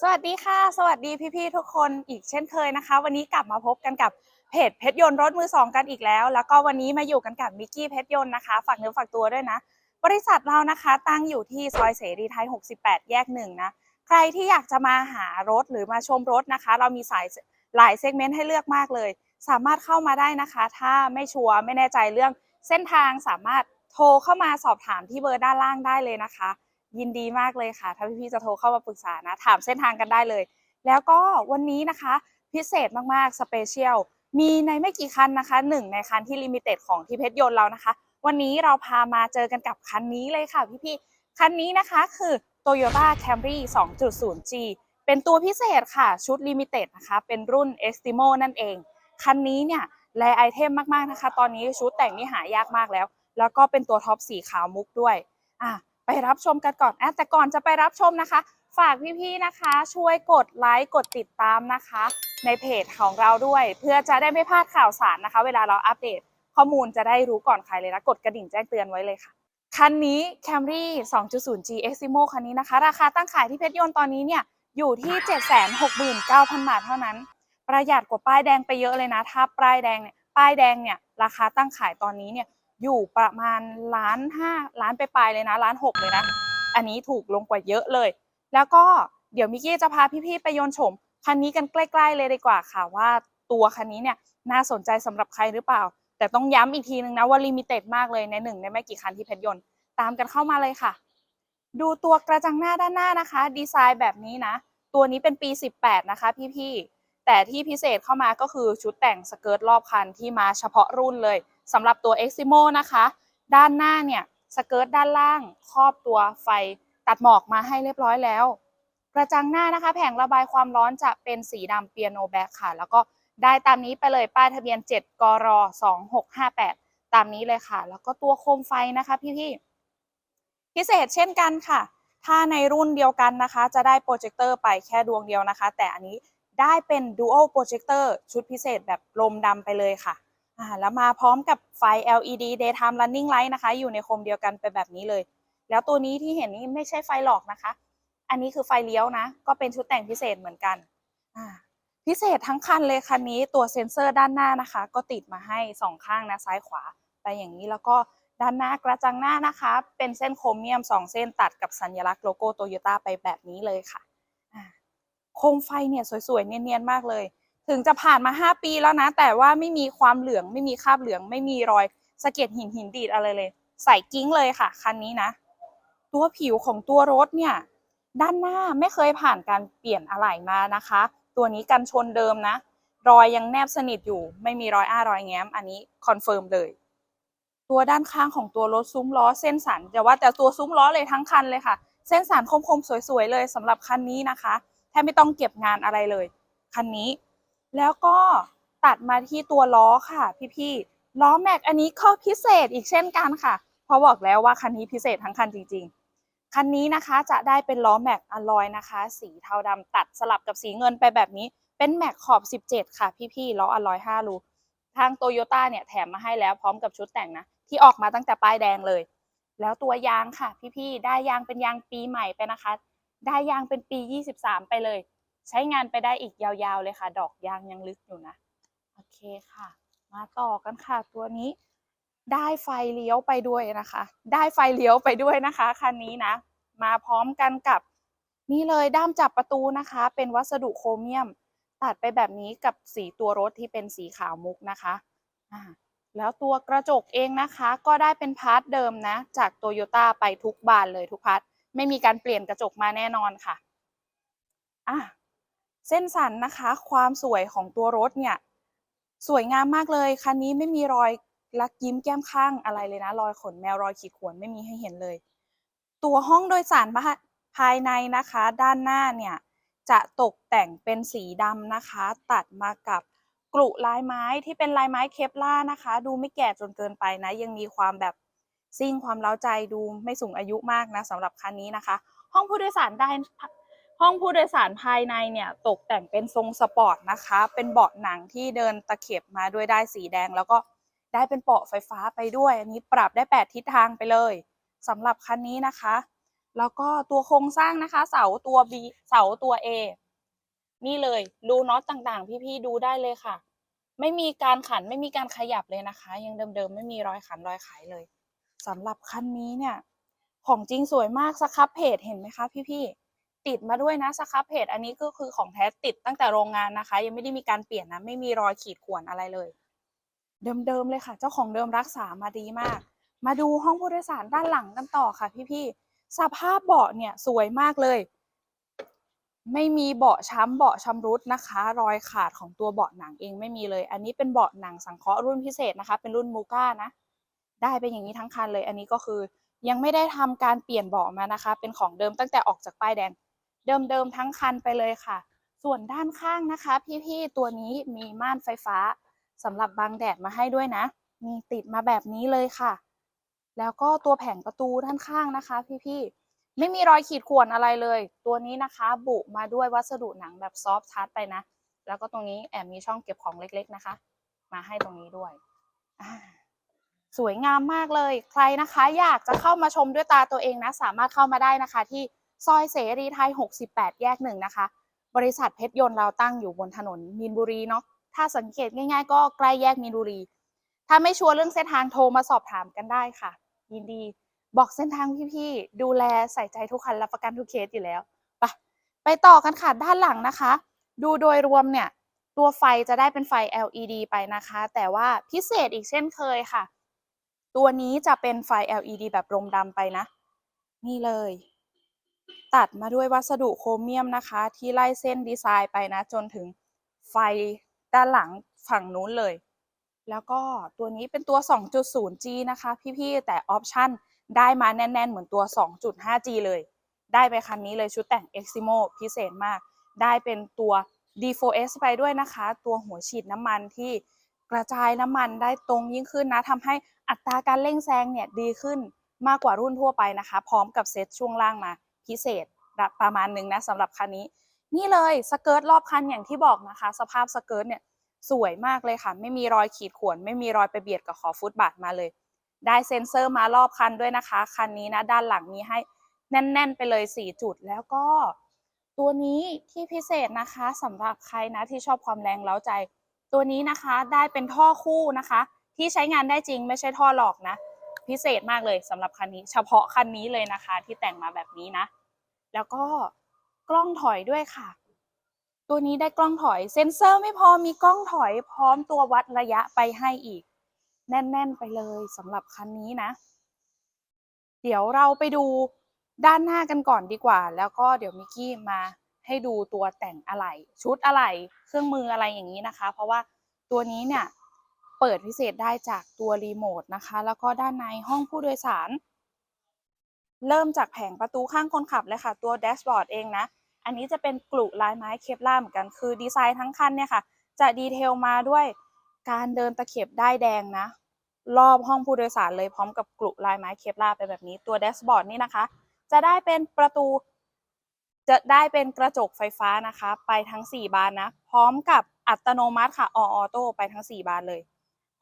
สวัสดีค่ะ สวัสดีพี่ๆทุกคนอีกเช่นเคยนะคะ วันนี้กลับมาพบกันกับเพจเพชรยนต์รถมือสองกันอีกแล้ว แล้วก็วันนี้มาอยู่กันกับมิกกี้เพชรยนต์นะคะฝากเนื้อฝากตัวด้วยนะ บริษัทเรานะคะตั้งอยู่ที่ซอยเสรีไทย 68 แยกหนึ่งนะใครที่อยากจะมาหารถหรือมาชมรถนะคะ เรามีสายหลายเซกเมนต์ให้เลือกมากเลย สามารถเข้ามาได้นะคะ ถ้าไม่ชัวร์ไม่แน่ใจเรื่องเส้นทางสามารถโทรเข้ามาสอบถามที่เบอร์ด้านล่างได้เลยนะคะ ยินดีมากเลยค่ะ ถ้าพี่ๆจะโทรเข้ามาปรึกษานะ ถามเส้นทางกันได้เลย แล้วก็วันนี้นะคะ พิเศษมากๆสเปเชียลมีในไม่กี่คันนะคะหนึ่งในคันที่ลิมิเต็ดของที่เพชรยนต์เรานะคะ วันนี้เราพามาเจอกันกับคันนี้เลยค่ะพี่ๆคันนี้นะคะคือ Toyota Camry 2.0G เป็นตัวพิเศษค่ะชุดลิมิเต็ดนะคะเป็นรุ่น Estimo นั่นเอง คันนี้เนี่ยแลไอเทมมากๆนะคะ ตอนนี้ชุดแต่งนี่หายากมากแล้ว แล้วก็เป็นตัวท็อปสีขาวมุกด้วยอะ ไปรับชมกันก่อนอะแต่ก่อนจะไปรับชมนะคะ ฝากพี่ๆนะคะ ช่วยกดไลค์กดติดตามนะคะ ในเพจของเราด้วย เพื่อจะได้ไม่พลาดข่าวสารนะคะ เวลาเราอัปเดตข้อมูลจะได้รู้ก่อนใครเลยนะกดกระดิ่งแจ้งเตือนไว้เลยค่ะคันนี้ Camry 2.0G Eximo คันนี้นะคะ ราคาตั้งขายที่เพชรยนต์ตอนนี้เนี่ยอยู่ที่ 769,000 บาทเท่านั้น ประหยัดกว่าป้ายแดงไปเยอะเลยนะ ถ้าป้ายแดงเนี่ยป้ายแดงเนี่ยราคาตั้งขายตอนนี้เนี่ย อยู่ประมาณล้านห้าล้านไปปลายเลยนะล้านหกเลยนะ อันนี้ถูกลงกว่าเยอะเลย แล้วก็เดี๋ยวมิกกี้จะพาพี่ๆไปยนชมคันนี้กันใกล้ๆเลยดีกว่าค่ะว่าตัวคันนี้เนี่ยน่าสนใจสำหรับใครหรือเปล่า แต่ต้องย้ำอีกทีนึงนะว่าลิมิเต็ดมากเลยในหนึ่งในไม่กี่คันที่เพชรยนต์ตามกันเข้ามาเลยค่ะ ดูตัวกระจังหน้าด้านหน้านะคะ ดีไซน์แบบนี้นะ ตัวนี้เป็นปี 18 นะคะพี่ๆแต่ที่พิเศษเข้ามาก็คือชุดแต่งสเกิร์ตรอบคันที่มาเฉพาะรุ่นเลย สำหรับตัว Eximo นะคะ ด้านหน้าเนี่ยสเกิร์ตด้านล่างครอบตัวไฟตัดหมอกมาให้เรียบร้อยแล้ว กระจังหน้านะคะ แผงระบายความร้อนจะเป็นสีดำเปียโนแบ็คค่ะ แล้วก็ได้ตามนี้ไปเลยป้ายทะเบียน 7 กร 2658 ตามนี้เลยค่ะ แล้วก็ตัวโคมไฟนะคะพี่ๆพิเศษเช่นกันค่ะ ถ้าในรุ่นเดียวกันนะคะ จะได้โปรเจคเตอร์ไปแค่ดวงเดียวนะคะ แต่อันนี้ได้เป็น Dual Projector ชุดพิเศษแบบลมดำไปเลยค่ะ แล้วมาพร้อมกับไฟ LED Daytime Running Light นะคะ อยู่ในโคมเดียวกันไปแบบนี้เลย แล้วตัวนี้ที่เห็นนี่ไม่ใช่ไฟหลอกนะคะ อันนี้คือไฟเลี้ยวนะ ก็เป็นชุดแต่งพิเศษเหมือนกันอ่าพิเศษทั้งคันเลยคันนี้ตัวเซ็นเซอร์ด้านหน้านะคะ ก็ติดมาให้สองข้างนะซ้ายขวาไปอย่างนี้แล้วก็ด้านหน้ากระจังหน้านะคะ เป็นเส้นโครเมียม 2 เส้นตัดกับสัญลักษณ์โลโก้โตโยต้าไปแบบนี้เลยค่ะโคมไฟเนี่ยสวยๆ เนียนๆ มากเลย ถึงจะผ่านมา 5 ปีแล้วนะ แต่ว่าไม่มีความเหลือง ไม่มีคราบเหลือง ไม่มีรอยสะเก็ดหินหินดีดอะไรเลย ใส่กิ้งเลยค่ะ คันนี้นะ ตัวผิวของตัวรถเนี่ย ด้านหน้าไม่เคยผ่านการเปลี่ยนอะไหล่มานะคะ ตัวนี้กันชนเดิมนะ รอยยังแนบสนิทอยู่ ไม่มีรอยอ้ารอยแง้ม อันนี้คอนเฟิร์มเลย ตัวด้านข้างของตัวรถซุ้มล้อเส้นสันอย่าว่าแต่ตัวซุ้มล้อเลยทั้งคันเลยค่ะ เส้นสันคมๆสวยๆเลยสำหรับคันนี้นะคะ แทบไม่ต้องเก็บงานอะไรเลย คันนี้ แล้วก็ตัดมาที่ตัวล้อค่ะ พี่ๆล้อแม็กอันนี้ก็พิเศษอีกเช่นกันค่ะ เพราะบอกแล้วว่าคันนี้พิเศษทั้งคันจริง ๆ คันนี้นะคะจะได้เป็นล้อแม็กอลลอยนะคะ สีเทาดำตัดสลับกับสีเงินไปแบบนี้ เป็นแม็กขอบ 17 ค่ะ พี่ๆล้ออลลอย5รูทางโตโยต้าเนี่ยแถมมาให้แล้วพร้อมกับชุดแต่งนะ ที่ออกมาตั้งแต่ป้ายแดงเลย แล้วตัวยางค่ะ พี่ๆได้ยางเป็นยางปีใหม่ไปนะคะ ได้ยางเป็นปี 23 ไปเลย ใช้งานไปได้อีกยาวๆเลยค่ะ ดอกยางยังลึกอยู่นะ โอเคค่ะ มาต่อกันค่ะตัวนี้ ได้ไฟเลี้ยวไปด้วยนะคะ ได้ไฟเลี้ยวไปด้วยนะคะคันนี้นะ มาพร้อมกันกับนี่เลยด้ามจับประตูนะคะ เป็นวัสดุโครเมียม ตัดไปแบบนี้กับสีตัวรถที่เป็นสีขาวมุกนะคะอ่าแล้วตัวกระจกเองนะคะก็ได้เป็นพาร์ทเดิมนะ จากโตโยต้าไปทุกบานเลยทุกพาร์ทไม่มีการเปลี่ยนกระจกมาแน่นอนค่ะอะ เส้นสันนะคะ ความสวยของตัวรถเนี่ยสวยงามมากเลยคันนี้ไม่มีรอยลักยิ้มแก้มข้างอะไรเลยนะ รอยขนแมวรอยขีดข่วนไม่มีให้เห็นเลย ตัวห้องโดยสารภายในนะคะ ด้านหน้าเนี่ยจะตกแต่งเป็นสีดำนะคะ ตัดมากับกรุลายไม้ที่เป็นลายไม้เคปล่านะคะ ดูไม่แก่จนเกินไปนะ ยังมีความแบบซิ่งความเล้าใจดูไม่สูงอายุมากนะสำหรับคันนี้นะคะ ห้องผู้โดยสารได้ ห้องผู้โดยสารภายในเนี่ยตกแต่งเป็นทรงสปอร์ตนะคะ เป็นเบาะหนังที่เดินตะเข็บมาด้วยได้สีแดง แล้วก็ได้เป็นเบาะไฟฟ้าไปด้วย อันนี้ปรับได้ 8 ทิศทางไปเลยสำหรับคันนี้นะคะ แล้วก็ตัวโครงสร้างนะคะ เสาตัว B เสาตัว A นี่เลยรูน็อตต่างๆ พี่ๆดูได้เลยค่ะ ไม่มีการขันไม่มีการขยับเลยนะคะ ยังเดิมๆไม่มีรอยขันรอยไขเลยสำหรับคันนี้เนี่ย ของจริงสวยมากสครับเพจเห็นไหมคะพี่ๆ ติดมาด้วยนะสครับเพจอันนี้ก็คือของแท้ติดตั้งแต่โรงงานนะคะ ยังไม่ได้มีการเปลี่ยนนะไม่มีรอยขีดข่วนอะไรเลย เดิมๆเลยค่ะ เจ้าของเดิมรักษามาดีมาก มาดูห้องผู้โดยสารด้านหลังกันต่อค่ะพี่ๆสภาพเบาะเนี่ยสวยมากเลย ไม่มีเบาะช้ำเบาะชำรุดนะคะ รอยขาดของตัวเบาะหนังเองไม่มีเลย อันนี้เป็นเบาะหนังสังเคราะห์รุ่นพิเศษนะคะ เป็นรุ่นมูก้านะได้เป็นอย่างนี้ทั้งคันเลย อันนี้ก็คือยังไม่ได้ทำการเปลี่ยนเบาะมานะคะ เป็นของเดิมตั้งแต่ออกจากป้ายแดง เดิมๆทั้งคันไปเลยค่ะ ส่วนด้านข้างนะคะ พี่ๆตัวนี้มีม่านไฟฟ้าสำหรับบังแดดมาให้ด้วยนะ มีติดมาแบบนี้เลยค่ะ แล้วก็ตัวแผงประตูด้านข้างนะคะ พี่ๆไม่มีรอยขีดข่วนอะไรเลย ตัวนี้นะคะบุมาด้วยวัสดุหนังแบบซอฟท์ทัชไปนะ แล้วก็ตรงนี้แอบมีช่องเก็บของเล็กๆนะคะ มาให้ตรงนี้ด้วยสวยงามมากเลย ใครนะคะ อยากจะเข้ามาชมด้วยตาตัวเองนะ สามารถเข้ามาได้นะคะที่ ซอยเสรีไทย 68 แยกหนึ่งนะคะ บริษัทเพชรยนต์เราตั้งอยู่บนถนนมีนบุรีเนาะถ้าสังเกตง่าย ๆ ก็ใกล้แยกมีนบุรี ถ้าไม่ชัวร์เรื่องเส้นทางโทรมาสอบถามกันได้ค่ะ ยินดีบอกเส้นทางพี่ๆดูแลใส่ใจทุกคันรับประกันทุกเคสอยู่แล้วไปไปต่อกันค่ะด้านหลังนะคะ ดูโดยรวมเนี่ยตัวไฟจะได้เป็นไฟ LED ไปนะคะ แต่ว่าพิเศษอีกเช่นเคยค่ะ ตัวนี้จะเป็นไฟ LED แบบรมดำไปนะ นี่เลย ตัดมาด้วยวัสดุโครเมียมนะคะ ที่ไล่เส้นดีไซน์ไปนะ จนถึงไฟด้านหลังฝั่งนู้นเลย แล้วก็ตัวนี้เป็นตัว 2.0G นะคะ พี่ๆ แต่ออปชั่นได้มาแน่น ๆ เหมือนตัว 2.5G เลย ได้ไปคันนี้เลยชุดแต่ง Eximo พิเศษมาก ได้เป็นตัว D4S ไปด้วยนะคะ ตัวหัวฉีดน้ำมันที่กระจายน้ำมันได้ตรงยิ่งขึ้นนะทำให้อัตราการเร่งแซงเนี่ยดีขึ้นมากกว่ารุ่นทั่วไปนะคะ พร้อมกับเซตช่วงล่างมา พิเศษประมาณนึงนะสำหรับคันนี้ นี่เลยสเกิร์ตรอบคันอย่างที่บอกนะคะ สภาพสเกิร์ตเนี่ยสวยมากเลยค่ะ ไม่มีรอยขีดข่วน ไม่มีรอยไปเบียดกับขอบฟุตบาทมาเลย ได้เซ็นเซอร์มารอบคันด้วยนะคะ คันนี้นะด้านหลังมีให้แน่น ๆ ไปเลย 4 จุดแล้วก็ ตัวนี้ที่พิเศษนะคะสำหรับใครนะที่ชอบความแรงเล้าใจ ตัวนี้นะคะได้เป็นท่อคู่นะคะ ที่ใช้งานได้จริงไม่ใช่ท่อหลอกนะ พิเศษมากเลยสำหรับคันนี้ เฉพาะคันนี้เลยนะคะ ที่แต่งมาแบบนี้นะ แล้วก็กล้องถอยด้วยค่ะ ตัวนี้ได้กล้องถอยเซ็นเซอร์ไม่พอมีกล้องถอยพร้อมตัววัดระยะไปให้อีก แน่น ๆ ไปเลยสำหรับคันนี้นะ เดี๋ยวเราไปดูด้านหน้ากันก่อนดีกว่า แล้วก็เดี๋ยวมิกกี้มาให้ดูตัวแต่งอะไหล่ชุดอะไหล่เครื่องมืออะไรอย่างนี้นะคะ เพราะว่าตัวนี้เนี่ย เปิดพิเศษได้จากตัวรีโมทนะคะ แล้วก็ด้านในห้องผู้โดยสาร เริ่มจากแผงประตูข้างคนขับเลยค่ะ ตัวแดชบอร์ดเองนะ อันนี้จะเป็นกลุลายไม้เคปล่าเหมือนกัน คือดีไซน์ทั้งคันเนี่ยค่ะ จะดีเทลมาด้วยการเดินตะเข็บได้แดงนะ รอบห้องผู้โดยสารเลยพร้อมกับกลุลายไม้เคปล่าไปแบบนี้ ตัวแดชบอร์ดนี่นะคะ จะได้เป็นประตู จะได้เป็นกระจกไฟฟ้านะคะ ไปทั้ง 4 บานนะ พร้อมกับอัตโนมัติค่ะออโต้ไปทั้ง 4 บานเลย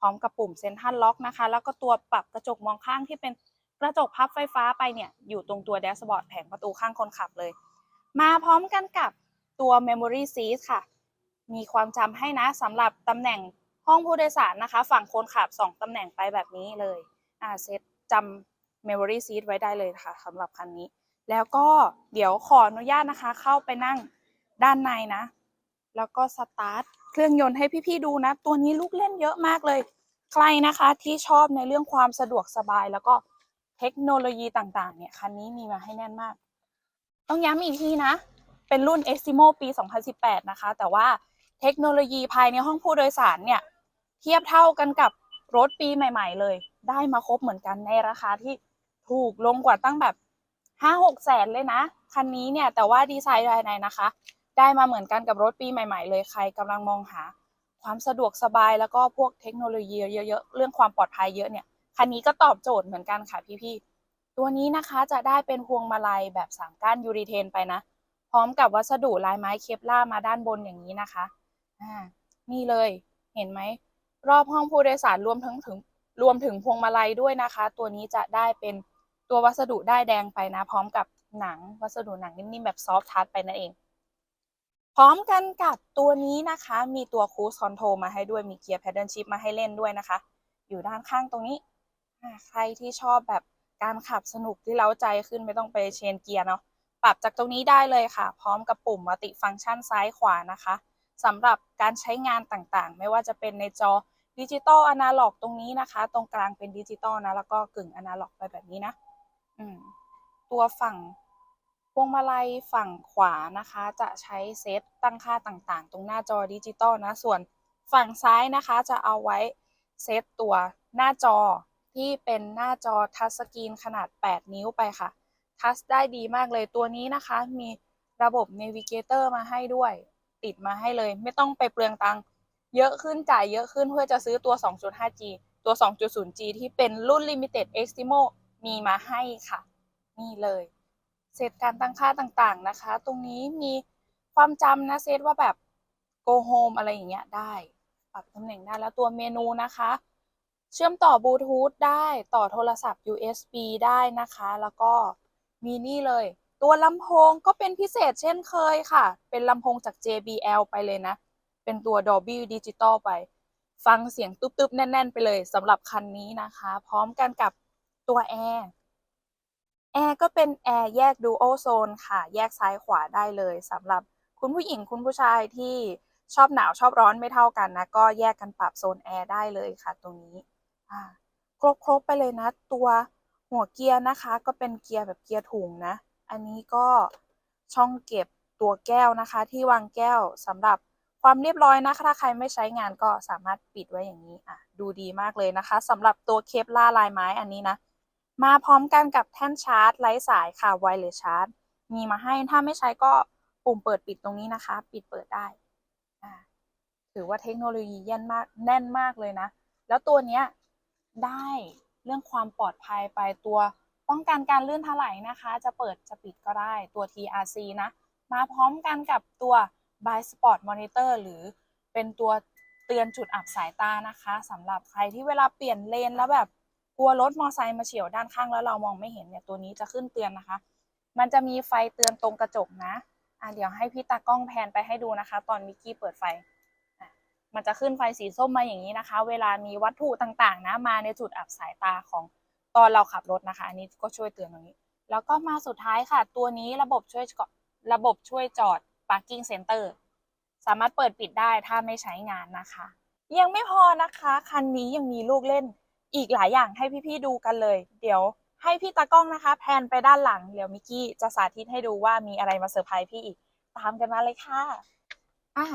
ร้อมกับปุ่มเซ็นทรัลล็อกนะคะ แล้วก็ตัวปรับกระจกมองข้างที่เป็นกระจกพับไฟฟ้าไปเนี่ย อยู่ตรงตัวแดชบอร์ดแผงประตูข้างคนขับเลย มาพร้อมกันกับตัว Memory Seat ค่ะ มีความจำให้นะสำหรับตำแหน่งห้องผู้โดยสารนะคะ ฝั่งคนขับ 2ตำแหน่งไปแบบนี้เลยอ่าเซตจำ Memory Seat ไว้ได้เลยค่ะสำหรับคันนี้ แล้วก็เดี๋ยวขออนุญาตนะคะ เข้าไปนั่งด้านในนะ แล้วก็สตาร์ท เครื่องยนต์ให้พี่ๆดูนะ ตัวนี้ลูกเล่นเยอะมากเลย ใครนะคะที่ชอบในเรื่องความสะดวกสบายแล้วก็เทคโนโลยีต่างๆ เนี่ยคันนี้มีมาให้แน่นมาก ต้องย้ำอีกทีนะ เป็นรุ่น Eximo ปี 2018 นะคะ แต่ว่าเทคโนโลยีภายในห้องผู้โดยสารเนี่ย เทียบเท่ากันกับรถปีใหม่ ๆ เลย ได้มาครบเหมือนกันในราคาที่ถูกลงกว่าตั้งแบบ 5 6 แสนเลยนะ คันนี้เนี่ย แต่ว่าดีไซน์ภายในนะคะ ได้มาเหมือนกันกับรถปีใหม่ ๆ เลยใครกำลังมองหา ความสะดวกสบายแล้วก็พวกเทคโนโลยีเยอะๆเรื่องความปลอดภัยเยอะเนี่ยคันนี้ก็ตอบโจทย์เหมือนกันค่ะพี่ๆตัวนี้นะคะจะได้เป็นพวงมาลัยแบบสามก้านยูริเทนไปนะ พร้อมกับวัสดุลายไม้เคปล่ามาด้านบนอย่างนี้นะคะอ่านี่เลยเห็นไหมรอบห้องผู้โดยสารรวมถึงถึงรวมถึงพวงมาลัยด้วยนะคะ ตัวนี้จะได้เป็นตัววัสดุได้แดงไปนะ พร้อมกับหนังวัสดุหนังนิ่มๆแบบซอฟท์ทัชไปนั่นเอง พร้อมกันกับตัวนี้นะคะ มีตัว Cruise Control มาให้ด้วยมีเกียร์ Paddle Shift มาให้เล่นด้วยนะคะ อยู่ด้านข้างตรงนี้ ใครที่ชอบแบบการขับสนุกที่เล้าใจขึ้นไม่ต้องไปเชนเกียร์เนาะปรับจากตรงนี้ได้เลยค่ะ พร้อมกับปุ่มมัลติฟังก์ชันซ้ายขวานะคะสำหรับการใช้งานต่างๆ ไม่ว่าจะเป็นในจอดิจิตอลอนาล็อกตรงนี้นะคะ ตรงกลางเป็นดิจิตอลนะ แล้วก็กึ่งอนาล็อกไปแบบนี้นะ อืม ตัวฝั่ง พวงมาลัยฝั่งขวานะคะ จะใช้เซตตั้งค่าต่างๆ ตรงหน้าจอดิจิตอลนะ ส่วนฝั่งซ้ายนะคะจะเอาไว้เซตตัวหน้าจอที่เป็นหน้าจอทัชสกรีนขนาด 8 นิ้วไปค่ะ ทัชได้ดีมากเลยตัวนี้นะคะ มีระบบ Navigator มาให้ด้วย ติดมาให้เลย ไม่ต้องไปเปลืองตังค์เยอะขึ้นจ่ายเยอะขึ้นเพื่อจะซื้อตัว 2.5G ตัว 2.0G ที่เป็นรุ่น Limited Extremo มีมาให้ค่ะ นี่เลย เซตการตั้งค่าต่างๆนะคะ ตรงนี้มีความจำนะเซตว่าแบบ go home อะไรอย่างเงี้ยได้ปรับตำแหน่งได้แล้วตัวเมนูนะคะ เชื่อมต่อบลูทูธได้ต่อโทรศัพท์ USB ได้นะคะ แล้วก็มีนี่เลย ตัวลำโพงก็เป็นพิเศษเช่นเคยค่ะ เป็นลำโพงจาก JBL ไปเลยนะ เป็นตัว Dolby Digital ไป ฟังเสียงตุ๊บๆ แน่น ๆ ไปเลยสำหรับคันนี้นะคะ พร้อมกันกับตัวแอร์ แอร์ก็เป็นแอร์แยก Dual Zone ค่ะ แยกซ้ายขวาได้เลยสำหรับคุณผู้หญิงคุณผู้ชายที่ชอบหนาวชอบร้อนไม่เท่ากันนะ ก็แยกกันปรับโซนแอร์ได้เลยค่ะ ตรงนี้ครบครบไปเลยนะ ตัวหัวเกียร์นะคะ ก็เป็นเกียร์แบบเกียร์ถุงนะ อันนี้ก็ช่องเก็บตัวแก้วนะคะ ที่วางแก้วสำหรับความเรียบร้อยนะคะถ้าใครไม่ใช้งานก็สามารถปิดไว้อย่างนี้อะดูดีมากเลยนะคะสำหรับตัวเคปล่าลายไม้อันนี้นะ มาพร้อมกันกับแท่นชาร์จไร้สายค่ะไวเลสชาร์จ มีมาให้ถ้าไม่ใช้ก็ปุ่มเปิดปิดตรงนี้นะคะ ปิดเปิดได้ถือว่าเทคโนโลยีแน่นมากแน่นมากเลยนะ แล้วตัวเนี้ยได้เรื่องความปลอดภัยไปตัวป้องกันการลื่นถลายนะคะ จะเปิดจะปิดก็ได้ตัว TRC นะ มาพร้อมกันกับตัว by Spot Monitor หรือเป็นตัวเตือนจุดอับสายตานะคะสำหรับใครที่เวลาเปลี่ยนเลนแล้วแบบ กลัวรถมอไซค์มาเฉียวด้านข้างแล้วเรามองไม่เห็นเนี่ยตัวนี้จะขึ้นเตือนนะคะ มันจะมีไฟเตือนตรงกระจกนะอะเดี๋ยวให้พี่ตากล้องแพนไปให้ดูนะคะ ตอนมิกกี้เปิดไฟมันจะขึ้นไฟสีส้มมาอย่างนี้นะคะ เวลามีวัตถุต่างๆ นะมาในจุดอับสายตาของตอนเราขับรถนะคะ อันนี้ก็ช่วยเตือนตรงนี้ แล้วก็มาสุดท้ายค่ะ ตัวนี้ระบบช่วยระบบช่วยจอด parking center สามารถเปิดปิดได้ถ้าไม่ใช้งานนะคะ ยังไม่พอนะคะ คันนี้ยังมีลูกเล่น อีกหลายอย่างให้พี่ๆดูกันเลย เดี๋ยวให้พี่ตากล้องนะคะ แพนไปด้านหลัง เดี๋ยวมิกกี้จะสาธิตให้ดูว่ามีอะไรมาเซอร์ไพรส์พี่อีก ตามกันมาเลยค่ะ อ่า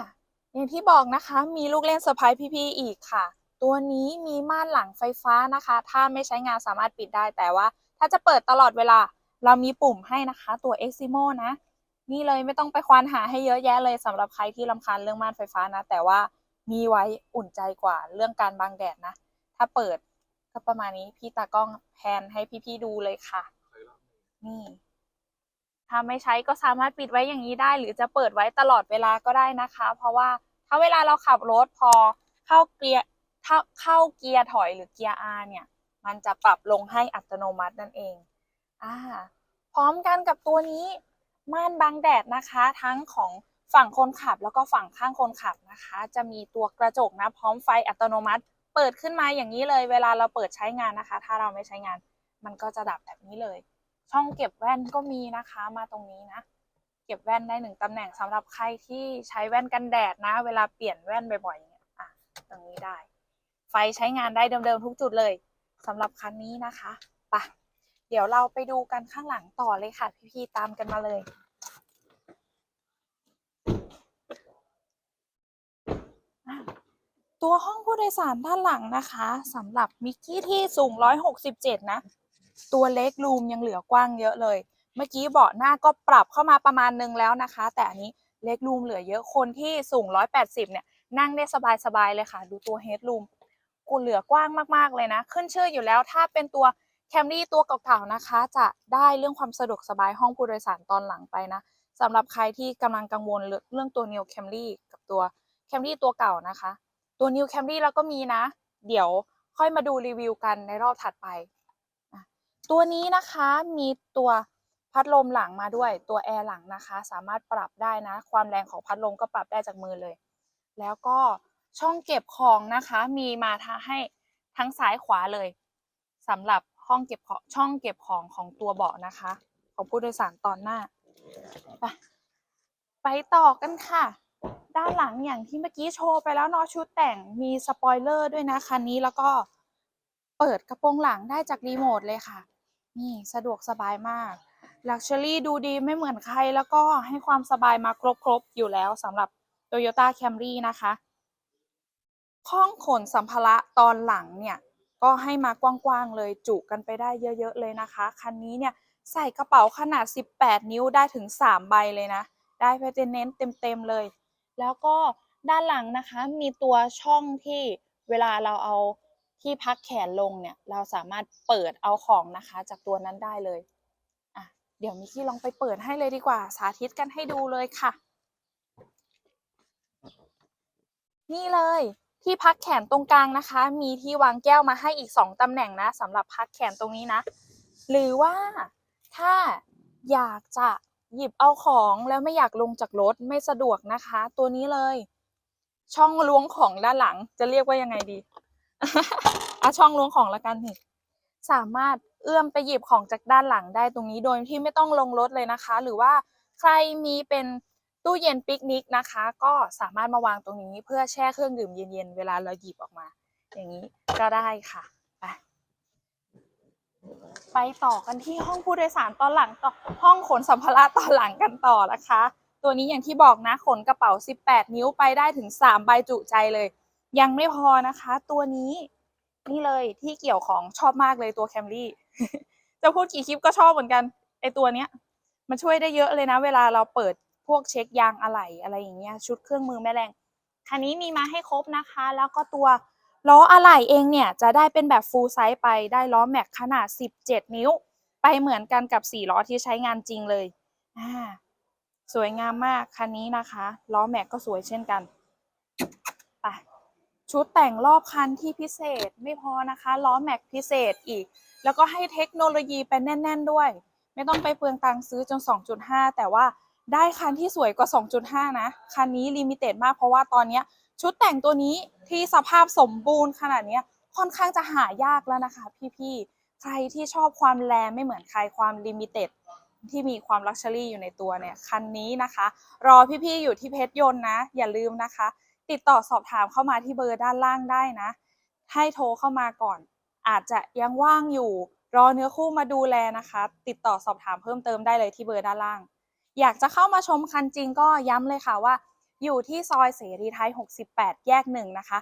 อย่างที่บอกนะคะ มีลูกเล่นเซอร์ไพรส์พี่ๆอีกค่ะ ตัวนี้มีม่านหลังไฟฟ้านะคะ ถ้าไม่ใช้งานสามารถปิดได้แต่ว่า ถ้าจะเปิดตลอดเวลา เรามีปุ่มให้นะคะ ตัว Eximo นะ นี่เลยไม่ต้องไปควานหาให้เยอะแยะเลยสำหรับใครที่รำคาญเรื่องม่านไฟฟ้านะ แต่ว่ามีไว้อุ่นใจกว่าเรื่องการบังแดดนะ ถ้าเปิด ก็ประมาณนี้พี่ตากล้องแพนให้พี่ๆดูเลยค่ะ นี่ ถ้าไม่ใช้ก็สามารถปิดไว้อย่างนี้ได้ หรือจะเปิดไว้ตลอดเวลาก็ได้นะคะ เพราะว่าถ้าเวลาเราขับรถพอเข้าเกียร์ถ้าเข้าเกียร์ถอยหรือเกียร์ R เนี่ย มันจะปรับลงให้อัตโนมัตินั่นเอง อ่า พร้อมกันกับตัวนี้ ม่านบังแดดนะคะ ทั้งของฝั่งคนขับแล้วก็ฝั่งข้างคนขับนะคะ จะมีตัวกระจกนะ พร้อมไฟอัตโนมัติ เปิดขึ้นมาอย่างนี้เลย เวลาเราเปิดใช้งานนะคะ ถ้าเราไม่ใช้งาน มันก็จะดับแบบนี้เลย ช่องเก็บแว่นก็มีนะคะมาตรงนี้นะ เก็บแว่นได้หนึ่งตำแหน่งสำหรับใครที่ใช้แว่นกันแดดนะ เวลาเปลี่ยนแว่นบ่อยๆอย่างเงี้ยอะตรงนี้ได้ ไฟใช้งานได้เดิมๆทุกจุดเลยสำหรับคันนี้นะคะปะเดี๋ยวเราไปดูกันข้างหลังต่อเลยค่ะ พี่ๆตามกันมาเลยอะ ตัวห้องผู้โดยสารด้านหลังนะคะสำหรับมิกกี้ที่สูง 167 นะ ตัวเล็กรูมยังเหลือกว้างเยอะเลย เมื่อกี้เบาะหน้าก็ปรับเข้ามาประมาณนึงแล้วนะคะ แต่อันนี้เล็กรูมเหลือเยอะคนที่สูง 180 เนี่ย นั่งได้สบายๆเลยค่ะ ดูตัวเฮดรูมกูเหลือกว้างมากๆเลยนะ ขึ้นชื่ออยู่แล้วถ้าเป็นตัวแคมรี่ตัวเก่าๆนะคะ จะได้เรื่องความสะดวกสบายห้องผู้โดยสารตอนหลังไปนะสำหรับใครที่กำลังกังวลเรื่องตัว New Camry กับตัว Camry ตัวเก่านะคะ ตัว New Camry แล้วก็มีนะ เดี๋ยวค่อยมาดูรีวิวกันในรอบถัดไป ตัวนี้นะคะมีตัวพัดลมหลังมาด้วยตัวแอร์หลังนะคะ สามารถปรับได้นะ ความแรงของพัดลมก็ปรับได้จากมือเลย แล้วก็ช่องเก็บของนะคะ มีมาทาให้ทั้งซ้ายขวาเลยสำหรับห้องเก็บของช่องเก็บของของตัวเบาะนะคะ ของผู้โดยสารตอนหน้า ไปไปต่อกันค่ะ ด้านหลังอย่างที่เมื่อกี้โชว์ไปแล้วเนาะชุดแต่งมีสปอยเลอร์ด้วยนะคันนี้แล้วก็เปิดกระโปรงหลังได้จากรีโมทเลยค่ะ นี่สะดวกสบายมาก Luxury ดูดีไม่เหมือนใครแล้วก็ให้ความสบายมาครบๆ อยู่แล้วสำหรับ Toyota Camry นะคะห้องขนสัมภาระตอนหลังเนี่ย ก็ให้มากว้างๆเลยจุกันไปได้เยอะๆเลยนะคะ คันนี้เนี่ยใส่กระเป๋าขนาด 18 นิ้วได้ถึง 3 ใบเลยนะ ได้เพเน้นเต็มๆเลย แล้วก็ด้านหลังนะคะมีตัวช่องที่เวลาเราเอาที่พักแขนลงเนี่ย เราสามารถเปิดเอาของนะคะ จากตัวนั้นได้เลยอะเดี๋ยวมิกกี้ลองไปเปิดให้เลยดีกว่า สาธิตกันให้ดูเลยค่ะ นี่เลยที่พักแขนตรงกลางนะคะ มีที่วางแก้วมาให้อีก 2ตำแหน่งนะสำหรับพักแขนตรงนี้นะ หรือว่าถ้าอยากจะ หยิบเอาของแล้วไม่อยากลงจากรถไม่สะดวกนะคะ ตัวนี้เลย ช่องล้วงของด้านหลัง จะเรียกว่ายังไงดีอะช่องล้วงของละกันนี่สามารถเอื้อมไปหยิบของจากด้านหลังได้ตรงนี้โดยที่ไม่ต้องลงรถเลยนะคะ หรือว่าใครมีเป็นตู้เย็นปิกนิกนะคะ ก็สามารถมาวางตรงนี้เพื่อแช่เครื่องดื่มเย็นๆเวลาเราหยิบออกมา อย่างนี้ก็ได้ค่ะ ไปต่อกันที่ห้องผู้โดยสารตอนหลังต่อห้องขนสัมภาระตอนหลังกันต่อนะคะ ตัวนี้อย่างที่บอกนะขนกระเป๋า 18 นิ้วไปได้ถึง 3 ใบจุใจเลย ยังไม่พอนะคะ ตัวนี้นี่เลยที่เกี่ยวของชอบมากเลยตัวแคมรี่จะพูดกี่คลิปก็ชอบเหมือนกันไอตัวเนี้ย มันช่วยได้เยอะเลยนะ เวลาเราเปิดพวกเช็คยางอะไหล่อะไรอย่างเงี้ยชุดเครื่องมือแม่แรงคันนี้มีมาให้ครบนะคะ แล้วก็ตัว ล้ออะไหล่เองเนี่ยจะได้เป็นแบบฟูลไซส์ไปได้ล้อแม็กขนาด 17 นิ้ว ไปเหมือนกันกับ4ล้อที่ใช้งานจริงเลยอ่าสวยงามมากคันนี้นะคะล้อแม็กก็สวยเช่นกันไปชุดแต่งรอบคันที่พิเศษไม่พอนะคะล้อแม็กพิเศษอีก แล้วก็ให้เทคโนโลยีไปแน่น ๆ ด้วย ไม่ต้องไปเปลืองตังค์ซื้อจน 2.5 แต่ว่าได้คันที่สวยกว่า 2.5 นะ คันนี้ลิมิเต็ดมากเพราะว่าตอนเนี้ย ชุดแต่งตัวนี้ที่สภาพสมบูรณ์ขนาดนี้ค่อนข้างจะหายากแล้วนะคะ พี่ๆ ใครที่ชอบความแรงไม่เหมือนใครความลิมิเต็ดที่มีความลักชัวรี่อยู่ในตัวเนี่ยคันนี้นะคะ รอพี่ๆ อยู่ที่เพชรยนต์นะ อย่าลืมนะคะ ติดต่อสอบถามเข้ามาที่เบอร์ด้านล่างได้นะ ให้โทรเข้ามาก่อน อาจจะยังว่างอยู่ รอเนื้อคู่มาดูแลนะคะ ติดต่อสอบถามเพิ่มเติมได้เลยที่เบอร์ด้านล่าง อยากจะเข้ามาชมคันจริงก็ย้ำเลยค่ะว่า อยู่ที่ซอยเสรีไทย 68 แยกหนึ่งนะคะ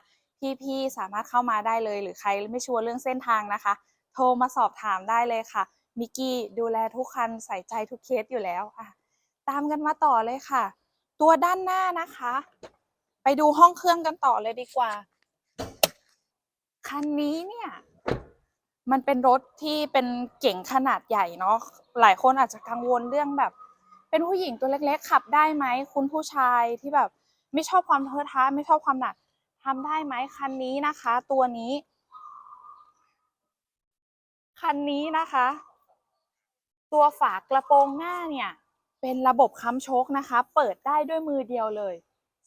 พี่ๆสามารถเข้ามาได้เลย หรือใครไม่ชัวร์เรื่องเส้นทางนะคะ โทรมาสอบถามได้เลยค่ะ มิกกี้ดูแลทุกคันใส่ใจทุกเคสอยู่แล้วอะตามกันมาต่อเลยค่ะ ตัวด้านหน้านะคะ ไปดูห้องเครื่องกันต่อเลยดีกว่า คันนี้เนี่ยมันเป็นรถที่เป็นเก่งขนาดใหญ่เนาะ หลายคนอาจจะกังวลเรื่องแบบ เป็นผู้หญิงตัวเล็กๆ ขับได้ไหมคุณผู้ชายที่แบบไม่ชอบความเทอะทะไม่ชอบความหนักทำได้ไหมคันนี้นะคะ ตัวนี้ คันนี้นะคะ ตัวฝากระโปรงหน้าเนี่ย เป็นระบบค้ำโชคนะคะ เปิดได้ด้วยมือเดียวเลย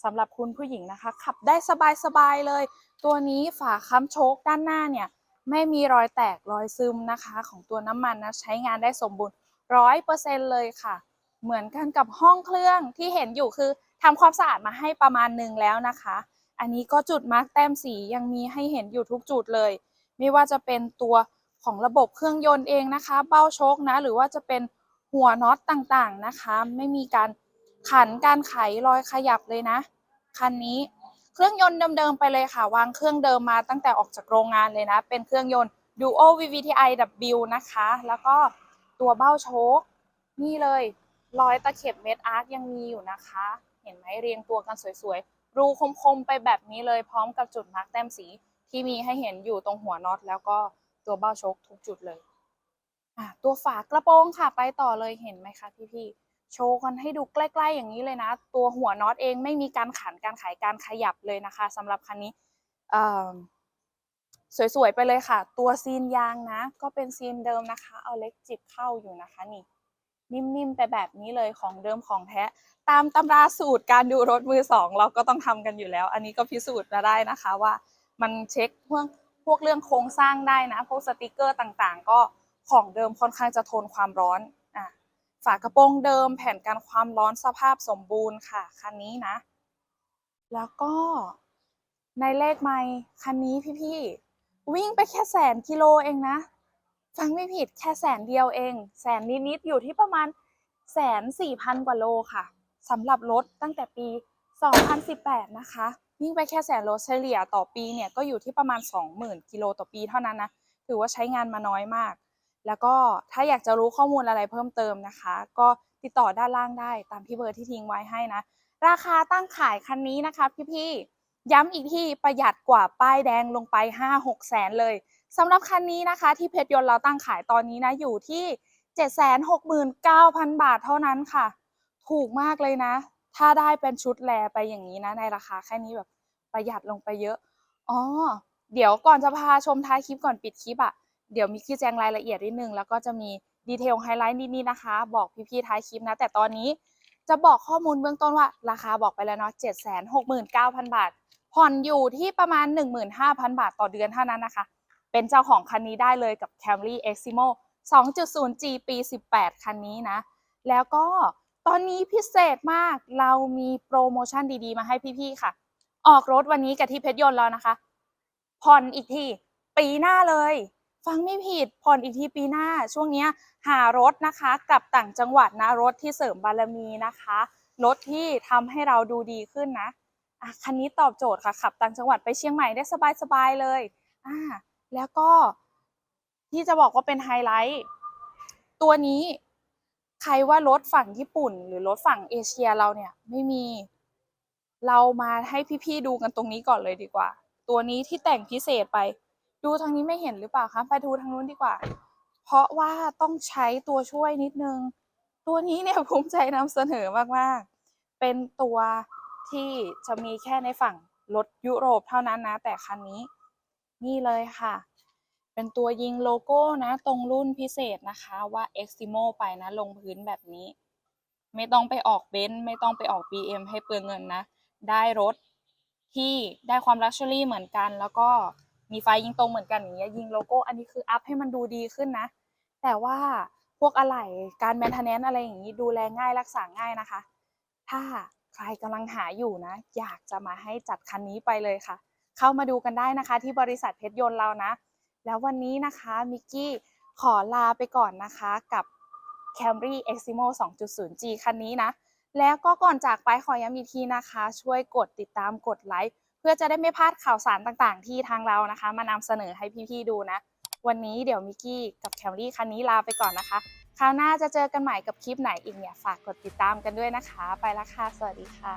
สำหรับคุณผู้หญิงนะคะ ขับได้สบายๆเลย ตัวนี้ฝาค้ำโชคด้านหน้าเนี่ย ไม่มีรอยแตกรอยซึมนะคะ ของตัวน้ำมันนะใช้งานได้สมบูรณ์ร้อยเปอร์เซ็นเลยค่ะ เหมือนกันกับห้องเครื่องที่เห็นอยู่คือทำความสะอาดมาให้ประมาณหนึ่งแล้วนะคะ อันนี้ก็จุดมาร์กแต้มสียังมีให้เห็นอยู่ทุกจุดเลย ไม่ว่าจะเป็นตัวของระบบเครื่องยนต์เองนะคะ เบ้าโชคนะ หรือว่าจะเป็นหัวน็อตต่างๆนะคะ ไม่มีการขันการไขรอยขยับเลยนะ คันนี้เครื่องยนต์เดิมๆไปเลยค่ะ วางเครื่องเดิมมาตั้งแต่ออกจากโรงงานเลยนะ เป็นเครื่องยนต์ Duo VVTi W นะคะ แล้วก็ตัวเบ้าโชคนี่เลย รอยตะเข็บเม็ดอาร์คยังมีอยู่นะคะ เห็นไหมเรียงตัวกันสวยๆ รูคมๆไปแบบนี้เลยพร้อมกับจุดมาร์กแต้มสีที่มีให้เห็นอยู่ตรงหัวน็อตแล้วก็ตัวเบ้าชคทุกจุดเลยตัวฝากระโปรงค่ะไปต่อเลยเห็นไหมคะพี่ๆโชว์กันให้ดูใกล้ ๆ อย่างนี้เลยนะ ตัวหัวน็อตเองไม่มีการขันการไขการขยับเลยนะคะสำหรับคันนี้สวยๆไปเลยค่ะ ตัวซีนยางนะ ก็เป็นซีนเดิมนะคะ เอาเล็กจิบเข้าอยู่นะคะนี่ นิ่มๆไปแบบนี้เลยของเดิมของแท้ ตามตำราสูตรการดูรถมือสองเราก็ต้องทำกันอยู่แล้ว อันนี้ก็พิสูจน์มาได้นะคะว่ามันเช็คพวกพวกเรื่องโครงสร้างได้นะ พวกสติกเกอร์ต่างๆ ก็ของเดิมค่อนข้างจะทนความร้อนอะฝากระโปรงเดิมแผ่นกันความร้อนสภาพสมบูรณ์ค่ะคันนี้นะ แล้วก็ในเลขไม่คันนี้พี่ๆวิ่งไปแค่แสนกิโลเองนะ ฟังไม่ผิดแค่แสนเดียวเอง แสนนิดๆอยู่ที่ประมาณแสนสี่พันกว่าโลค่ะสำหรับรถตั้งแต่ปี 2018 นะคะวิ่งไปแค่แสนโลเฉลี่ยต่อปีเนี่ยก็อยู่ที่ประมาณ 20,000กิโลต่อปีเท่านั้นนะถือว่าใช้งานมาน้อยมาก แล้วก็ถ้าอยากจะรู้ข้อมูลอะไรเพิ่มเติมนะคะ ก็ติดต่อด้านล่างได้ตามที่เบอร์ที่ทิ้งไว้ให้นะ ราคาตั้งขายคันนี้นะคะพี่ๆย้ำอีกที่ประหยัดกว่าป้ายแดงลงไป 5-6แสนเลย สำหรับคันนี้นะคะที่เพชรยนต์เราตั้งขายตอนนี้นะอยู่ที่ 769,000 บาทเท่านั้นค่ะ ถูกมากเลยนะ ถ้าได้เป็นชุดแลไปอย่างนี้นะในราคาแค่นี้แบบประหยัดลงไปเยอะอ๋อเดี๋ยวก่อนจะพาชมท้ายคลิปก่อนปิดคลิปอะ่ะเดี๋ยวมิกกี้แจ้งรายละเอียดนิดนึงแล้วก็จะมีดีเทลไฮไลท์นิดๆนะคะ บอกพี่ๆท้ายคลิปนะ แต่ตอนนี้จะบอกข้อมูลเบื้องต้นว่า ราคาบอกไปแล้วเนาะ769,000 บาท ผ่อนอยู่ที่ประมาณ 15,000 บาทต่อเดือนเท่านั้นนะคะ เป็นเจ้าของคันนี้ได้เลยกับ Camry Eximo 2.0G ปี 18 คันนี้นะ แล้วก็ตอนนี้พิเศษมากเรามีโปรโมชั่นดีๆ มาให้พี่ๆค่ะ ออกรถวันนี้กับที่เพชรยนต์แล้วนะคะ ผ่อนอีกทีปีหน้าเลย ฟังไม่ผิดผ่อนอีกทีปีหน้า ช่วงนี้หารถนะคะกลับต่างจังหวัดนะรถที่เสริมบารมีนะคะ รถที่ทำให้เราดูดีขึ้นนะะคันนี้ตอบโจทย์ค่ะขับต่างจังหวัดไปเชียงใหม่ได้สบายๆเลยอ่า แล้วก็ที่จะบอกว่าเป็นไฮไลท์ ตัวนี้ใครว่ารถฝั่งญี่ปุ่น หรือรถฝั่งเอเชียเราเนี่ยไม่มีเรามาให้พี่ๆดูกันตรงนี้ก่อนเลยดีกว่า ตัวนี้ที่แต่งพิเศษไป ดูทางนี้ไม่เห็นหรือเปล่าคะไปดูทางนู้นดีกว่า เพราะว่าต้องใช้ตัวช่วยนิดนึง ตัวนี้เนี่ยภูมิใจนำเสนอมากๆ เป็นตัวที่จะมีแค่ในฝั่งรถยุโรปเท่านั้นนะ แต่คันนี้ นี่เลยค่ะ เป็นตัวยิงโลโก้นะตรงรุ่นพิเศษนะคะว่า Eximo ไปนะลงพื้นแบบนี้ ไม่ต้องไปออกเบนซ์ไม่ต้องไปออก BM ให้เปลืองเงินนะ ได้รถที่ได้ความลักชัวรี่เหมือนกัน แล้วก็มีไฟยิงตรงเหมือนกันอย่างเงี้ยยิงโลโก้อันนี้คืออัพให้มันดูดีขึ้นนะ แต่ว่าพวกอะไหล่การแมนเทนแนนอะไรอย่างนี้ดูแลง่ายรักษาง่ายนะคะ ถ้าใครกำลังหาอยู่นะ อยากจะมาให้จัดคันนี้ไปเลยค่ะ เข้ามาดูกันได้นะคะ ที่บริษัทเพชรยนต์เรานะ แล้ววันนี้นะคะมิกกี้ขอลาไปก่อนนะคะกับ Camry Eximo 2.0G คันนี้นะ แล้วก็ก่อนจากไปขอย้ำอีกทีนะคะ ช่วยกดติดตามกดไลค์เพื่อจะได้ไม่พลาดข่าวสารต่างๆ ที่ทางเรานะคะ มานำเสนอให้พี่ๆดูนะ วันนี้เดี๋ยวมิกกี้กับ Camry คันนี้ลาไปก่อนนะคะ คราวหน้าจะเจอกันใหม่กับคลิปไหนอีกเนี่ย ฝากกดติดตามกันด้วยนะคะ ไปละค่ะ สวัสดีค่ะ